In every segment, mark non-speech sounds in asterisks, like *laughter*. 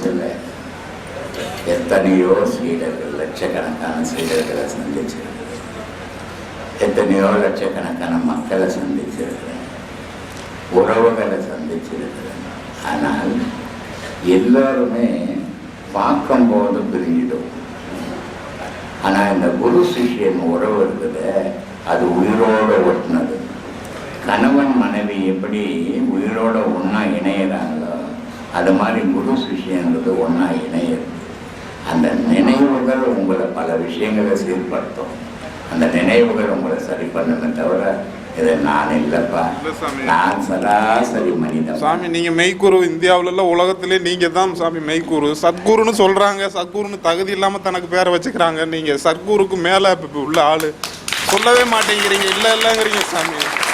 எழுபத்தஞ்சு எத்தனையோ சீடர்கள் லட்சக்கணக்கான சீடர்களை சந்திச்சிருக்கிறேன். எத்தனையோ லட்சக்கணக்கான மக்களை சந்திச்சிருக்கிறேன். உறவுகளை சந்திச்சிருக்கிறேன். ஆனால் எல்லாருமே பார்க்கும்போது பிரிஞ்சிடும். ஆனால் இந்த குரு சிஷ்யன் உறவு இருக்குது அது உயிரோடு ஒட்டினது. கணவன் மனைவி எப்படி உயிரோட ஒன்றா இணையிறாங்க? அது மாதிரி குரு சிஷ்யன்றது ஒன்றா இணையுது. அந்த நினைவுகள் உங்களை பல விஷயங்களை சீர்படுத்தும். அந்த நினைவுகள் உங்களை சரி பண்ணுமே தவிர இது நான் இல்லைப்பா. இல்ல. நான் சராசரி மனிதன். சாமி நீங்க மெய்க்குரு. இந்தியாவுல உள்ள உலகத்திலே நீங்க தான் சாமி மெய்க்குரு. சத்குருன்னு சொல்றாங்க. சத்குருன்னு தகுதி இல்லாம தனக்கு பேரை வச்சுக்கிறாங்க. நீங்க சத்குருக்கு மேல இப்ப உள்ள ஆளு. சொல்லவே மாட்டேங்கிறீங்க. இல்ல இல்லங்கிறீங்க சாமி.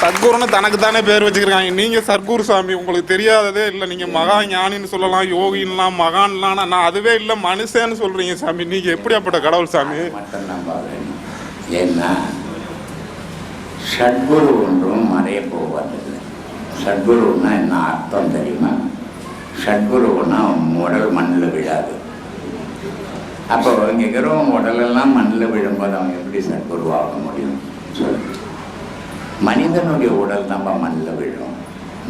சத்குருன்னு தனக்கு தானே பேர் வச்சுக்கிறாங்க நீங்கள் சத்குரு சாமி உங்களுக்கு தெரியாததே இல்லை. நீங்கள் மகா ஞானின்னு சொல்லலாம் யோகின்லாம் மகான்லாம். நான் அதுவே இல்லை மனுஷன்னு சொல்கிறீங்க சாமி. நீங்கள் எப்படியாப்பட்ட கடவுள் சாமி? மட்டும் நம்ப ஏன்னா ஷட்குரு ஒன்றும் மறைய போவதில்லை. ஷட்குருன்னா என்ன அர்த்தம் தெரியுமா? ஷட்குருன்னா உடல் மண்ணில் விழாது. அப்போ இங்கே இருக்கிறவங்க உடலெல்லாம் மண்ணில் விழும்போது அவன் எப்படி சத்குருவாக முடியும்? சொல்லு மனிதனுடைய உடல் நம்ம மண்ணில் விழும்.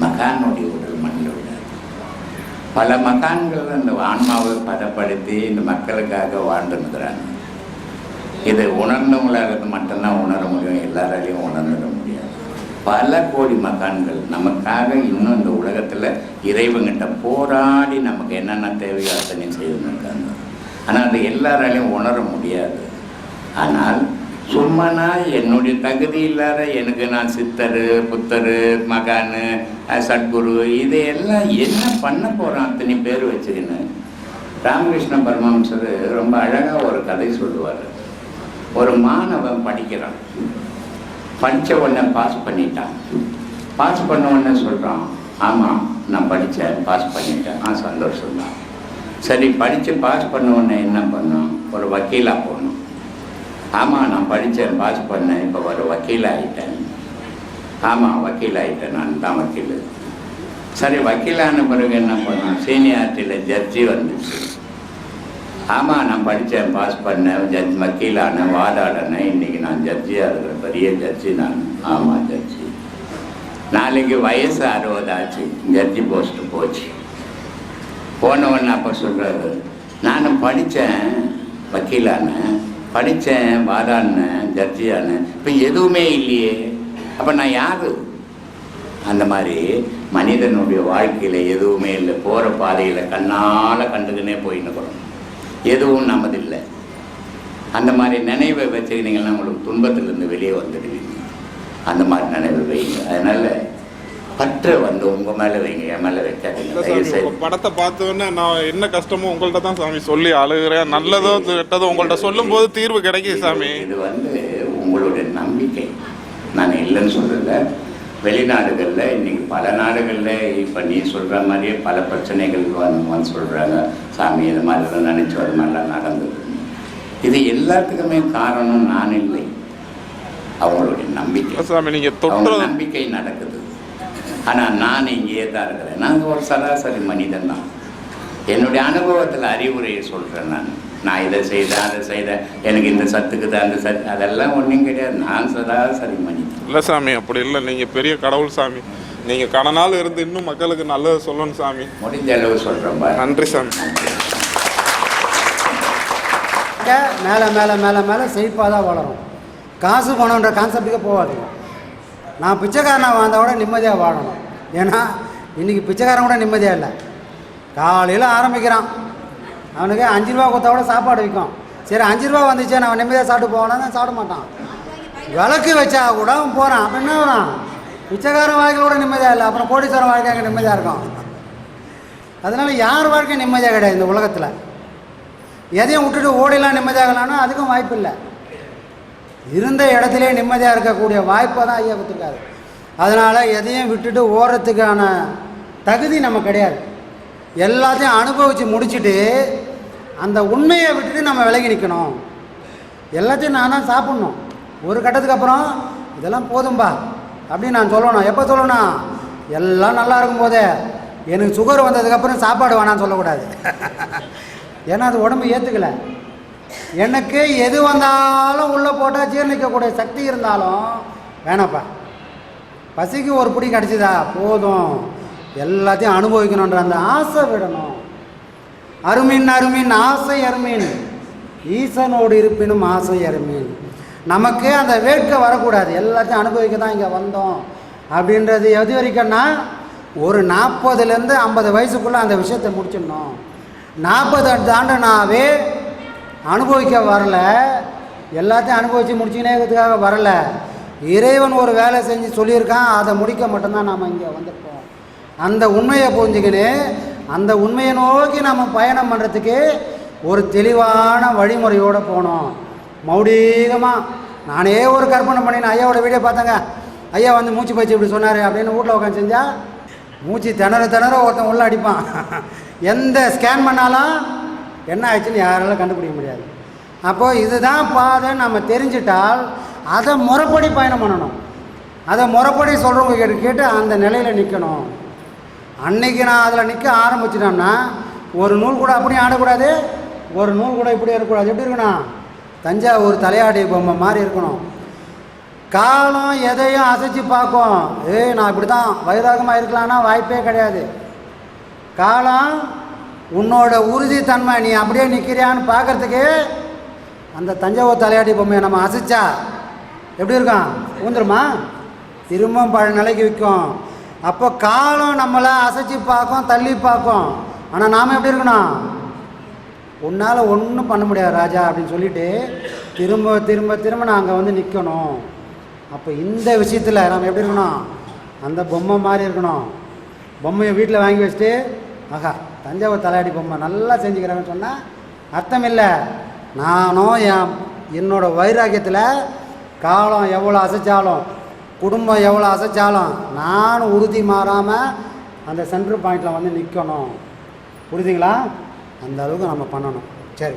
மகானுடைய உடல் மண்ணில் விழாது. பல மகான்கள் அந்த ஆன்மாவை பதப்படுத்தி இந்த மக்களுக்காக வாழ்ந்துருக்கிறாங்க இதை உணர்ந்தவங்களால மட்டும்தான் உணர முடியும் எல்லாராலையும் உணர்ந்துட முடியாது. பல கோடி மகான்கள் நமக்காக இன்னும் இந்த உலகத்தில் இறைவங்கிட்ட போராடி நமக்கு என்னென்ன தேவையோ அத்தனையும் செய்திருக்காங்க ஆனால் அது எல்லாராலையும் உணர முடியாது. ஆனால் சும்மா நான் என்னுடைய தகுதி இல்லாத எனக்கு நான் சித்தர் புத்தர் மகான் சத்குரு இதையெல்லாம் என்ன பண்ண போகிறான் அத்தனை பேர் வச்சுக்கின்னு? ராமகிருஷ்ண பரமஹம்சர் ரொம்ப அழகாக ஒரு கதை சொல்லுவார். ஒரு மாணவன் படிக்கிறான். படித்த உடனே பாஸ் பண்ணிட்டான். பாஸ் பண்ண உடனே சொல்கிறான் ஆமாம் நான் படித்தேன் பாஸ் பண்ணிட்டேன். ஆ சந்தோஷம் தான் சரி படித்து பாஸ் பண்ண உடனே என்ன பண்ணும் ஒரு வக்கீலாக போகணும் ஆமாம் நான் படித்தேன் பாஸ் பண்ணேன் இப்போ ஒரு வக்கீல் ஆகிட்டேன் ஆமாம் வக்கீல் ஆகிட்டேன் நான் தான் வக்கீல். சரி வக்கீலான பிறகு என்ன பண்ணோம்? சீனியாரிட்டியில் ஜட்ஜி வந்துச்சு. ஆமாம் நான் படித்தேன் பாஸ் பண்ணேன் ஜட்ஜ் வக்கீலான வாதாடினேன் இன்றைக்கி நான் ஜட்ஜியாக இருக்கிறேன் பெரிய ஜட்ஜி நான். ஆமாம் ஜட்ஜி. நாளைக்கு வயசு அறுபது ஆச்சு ஜட்ஜி போஸ்ட்டு போச்சு. போனவொன்னு அப்போ சொல்கிறாரு நான் படித்தேன் வக்கீலானேன். படித்தேன் வாதாடினேன் ஜட்ஜியானேன் இப்போ எதுவுமே இல்லையே. அப்போ நான் யார்? அந்த மாதிரி மனிதனுடைய வாழ்க்கையில் எதுவுமே இல்லை. போகிற பாதையில் கண்ணால் கண்டுக்கினே போயின்னு எதுவும் நமதில்லை. அந்த மாதிரி நினைவை வச்சுக்கினீங்கன்னா உங்களுக்கு துன்பத்திலிருந்து வெளியே வந்துடுவீங்க. அந்த மாதிரி நினைவு வைங்க. அதனால் பற்றை வந்து உங்கள் மேலே வைங்க என் மேலே வைக்காதீங்க. படத்தை பார்த்தோன்னே நான் என்ன கஷ்டமோ உங்கள்ட்ட தான் சாமி சொல்லி அழுகிறேன். நல்லதோ கெட்டதோ உங்கள்ட்ட சொல்லும் போது தீர்வு கிடைக்குது சாமி. இது வந்து உங்களுடைய நம்பிக்கை. நான் இல்லைன்னு சொல்லல. வெளிநாடுகளில் இன்னைக்கு பல நாடுகளில் இப்போ நீ சொல்கிற மாதிரியே பல பிரச்சனைகள் வந்து சொல்கிறாங்க சாமி இது மாதிரிலாம் நினச்சி அது மாதிரிலாம் நடந்தது. இது எல்லாத்துக்குமே காரணம் நான் இல்லை. அவங்களுடைய நம்பிக்கை. சாமி நீங்க அவங்க தொட்டது நம்பிக்கை நடக்குது. ஆனால் நான் இங்கேயே தான் இருக்கிறேன். நான் ஒரு சராசரி மனிதன் தான். என்னுடைய அனுபவத்தில் அறிவுரையை சொல்கிறேன் நான். நான் இதை செய்தேன் அதை செய்தேன். எனக்கு இந்த சத்துக்குது அந்த சத்து அதெல்லாம் ஒன்றும் கிடையாது. நான் சராசரி மனிதன். இல்ல சாமி அப்படி இல்லை. நீங்க பெரிய கடவுள் சாமி. நீங்க கடனால இருந்து இன்னும் மக்களுக்கு நல்லது சொல்லணும் சாமி. முடிஞ்ச அளவு சொல்கிறேன் நன்றி சாமி. மேலே மேலே மேலே மேலே செழிப்பாக தான் வளரும். காசு பணம்ன்ற கான்செப்ட்டுக்கே போகாதீங்க. நான் பிச்சைக்காரனாக வாழ்ந்தா கூட நிம்மதியாக வாழணும். ஏன்னா இன்றைக்கி பிச்சைக்காரன் கூட நிம்மதியாக இல்லை. காலையில் ஆரம்பிக்கிறான். அவனுக்கு அஞ்சு ரூபா கொடுத்தா கூட சாப்பாடு விற்கும். சரி அஞ்சு ரூபா வந்துச்சு நான் நிம்மதியாக சாப்பிட்டு போகலான்னு சாப்பிட மாட்டான். விளக்கு வச்சா கூட அவன் போகிறான் அப்போ என்ன வரான் பிச்சைக்காரன் வாழ்க்கை கூட நிம்மதியாக இல்லை. அப்புறம் கோடீஸ்வரன் வாழ்க்கை அங்கே நிம்மதியாக இருக்கும்? அதனால் யார் வாழ்க்கை நிம்மதியாக கிடையாது இந்த உலகத்தில். எதையும் விட்டுட்டு ஓடிலாம் நிம்மதியாகலான்னா அதுக்கும் வாய்ப்பு இல்லை. இருந்த இடத்துலே நிம்மதியாக இருக்கக்கூடிய வாய்ப்பை தான் ஐயா கொடுத்துருக்காரு. அதனால் எதையும் விட்டுட்டு ஓடுறதுக்கான தகுதி நம்ம கிடையாது. எல்லாத்தையும் அனுபவித்து முடிச்சுட்டு அந்த உண்மையை விட்டுட்டு நம்ம விலகி நிற்கணும் எல்லாத்தையும் நான் தான் சாப்பிட்ணும். ஒரு கட்டத்துக்கு அப்புறம் இதெல்லாம் போதும்பா அப்படின்னு நான் சொல்லணும். எப்போ சொல்லணும் எல்லாம் நல்லா இருக்கும்போதே எனக்கு சுகர் வந்ததுக்கப்புறம் சாப்பாடு வேணான்னு சொல்லக்கூடாது. *laughs* ஏன்னா அது உடம்பு ஏற்றுக்கலை எனக்கு எது வந்தாலும் உள்ளே போட்டால் ஜீரணிக்கக்கூடிய சக்தி இருந்தாலும் வேணாப்பா. பசிக்கு ஒரு பிடி கிடச்சிதா? போதும். எல்லாத்தையும் அனுபவிக்கணுன்ற அந்த ஆசை விடணும். அருமின் அருமின் ஆசை அருமின். ஈசனோடு இருப்பினும் ஆசை அருமின். நமக்கு அந்த வேட்கை வரக்கூடாது. எல்லாத்தையும் அனுபவிக்க தான் இங்கே வந்தோம். அப்படின்றது எது வரைக்கும்னா ஒரு நாற்பதுலேருந்து ஐம்பது வயசுக்குள்ளே அந்த விஷயத்தை முடிச்சிடணும். நாற்பது தாண்டனாவே அனுபவிக்க வரல. எல்லாத்தையும் அனுபவித்து முடிச்சுக்கினேக்கிறதுக்காக வரல. இறைவன் ஒரு வேலை செஞ்சு சொல்லியிருக்கான். அதை முடிக்க மட்டும்தான் நாம் இங்கே வந்திருக்கோம். அந்த உண்மையை புரிஞ்சுக்கின்னு அந்த உண்மையை நோக்கி நம்ம பயணம் பண்ணுறதுக்கு ஒரு தெளிவான வழிமுறையோடு போனோம். மௌடீகமாக நானே ஒரு கற்பனை பண்ணினேன் ஐயாவோட வீடியோ பார்த்தேங்க. ஐயா வந்து மூச்சு பயிற்சி இப்படி சொன்னார் அப்படின்னு வீட்டில் உட்காந்து செஞ்சால் மூச்சு திணற திணற ஒருத்தன் உள்ளே அடிப்பான். எந்த ஸ்கேன் பண்ணாலும் என்ன ஆச்சுன்னு யாராலும் கண்டுபிடிக்க முடியாது. அப்போது இதுதான் பாதை நம்ம தெரிஞ்சிட்டால் அதை முறைப்படி பயணம் பண்ணணும். அதை முறைப்படி சொல்கிறவங்க கேட்டு கேட்டு அந்த நிலையில் நிற்கணும் அன்னைக்கு நான் அதில் நிற்க ஆரம்பிச்சிட்டோம்னா ஒரு நூல் கூட அப்படியே ஆடக்கூடாது ஒரு நூல் கூட இப்படி இருக்கக்கூடாது. எப்படி இருக்கணும் தஞ்சாவூர் தலையாடி பொம்மை மாதிரி இருக்கணும். காலம் எதையும் அசைச்சு பார்க்கும். ஏய் நான் இப்படி தான் வைராகமாக இருக்கலான்னா வாய்ப்பே கிடையாது. காலம் உன்னோட உறுதித்தன்மை நீ அப்படியே நிற்கிறியான்னு பார்க்கறதுக்கு அந்த தஞ்சாவூர் தலையாட்டி பொம்மையை நம்ம அசைச்சா எப்படி இருக்கும்? ஊந்துருமா? திரும்ப பழைய நிலைக்கு விற்கும். அப்போ காலம் நம்மளை அசைச்சு பார்க்கும் தள்ளி பார்க்கும். ஆனால் நாம் எப்படி இருக்கணும்? உன்னால் ஒன்றும் பண்ண முடியாது ராஜா அப்படின்னு சொல்லிட்டு திரும்ப திரும்ப திரும்ப நான் அங்கே வந்து நிற்கணும் அப்போ இந்த விஷயத்தில் நம்ம எப்படி இருக்கணும்? அந்த பொம்மை மாதிரி இருக்கணும். பொம்மையை வீட்டில் வாங்கி வச்சுட்டு ஆகா தஞ்சாவூர் தலையாடி பொம்மை நல்லா செஞ்சுக்கிறாங்கன்னு சொன்னால் அர்த்தம் இல்லை. நானும் என் என்னோடய வைராக்கியத்தில் காலம் எவ்வளோ அசைச்சாலும் குடும்பம் எவ்வளோ அசைச்சாலும் நானும் உறுதி மாறாமல் அந்த சென்ட்ரு பாயிண்டில் வந்து நிற்கணும் புரியுதுங்களா? அந்த அளவுக்கு நம்ம பண்ணணும். சரி.